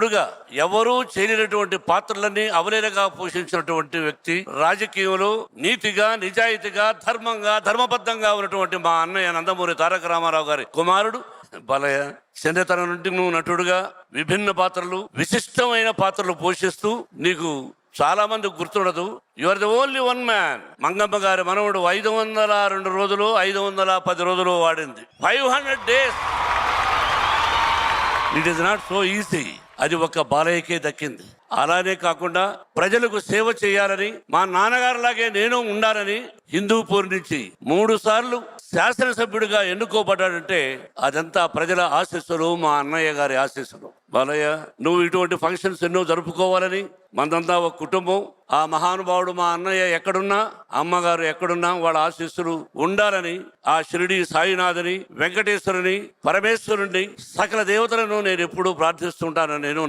ఇప్పుడుగా ఎవరూ చేయలేనటువంటి పాత్రలన్నీ అవలేలగా పోషించినటువంటి వ్యక్తి రాజకీయంలో నీతిగా నిజాయితీగా ధర్మంగా ధర్మబద్ధంగా ఉన్నటువంటి మా అన్నయ్య నందమూరి తారక రామారావు గారి కుమారుడు. బలయ చిన్నతనం నుండి నువ్వు నటుడుగా విభిన్న పాత్రలు విశిష్టమైన పాత్రలు పోషిస్తూ నీకు చాలా మంది గుర్తుండదు. You are the only one man Mangamma గారి మనవడు ఐదు వందల రెండు రోజులు ఐదు వందల పది రోజులు వాడింది. Five hundred days it is not so easy అది ఒక బాలయ్యకే దక్కింది. అలానే కాకుండా ప్రజలకు సేవ చేయాలని మా నాన్నగారు లాగే నేను ఉండాలని హిందూపూర్ నుంచి మూడు సార్లు శాసనసభ్యుడిగా ఎన్నుకోబడ్డాడంటే అదంతా ప్రజల ఆశీస్సులు మా అన్నయ్య గారి ఆశీస్సులు. బాలయ్య నువ్వు ఇటువంటి ఫంక్షన్స్ ఎన్నో జరుపుకోవాలని మందంతా ఒక కుటుంబం. ఆ మహానుభావుడు మా అన్నయ్య ఎక్కడున్నా అమ్మగారు ఎక్కడున్నా వాళ్ళ ఆశీస్సులు ఉండాలని ఆ షిరిడి సాయినాథుని వెంకటేశ్వరుని పరమేశ్వరుని సకల దేవతలను నేను ఎప్పుడూ ప్రార్థిస్తుంటాను. నేను నా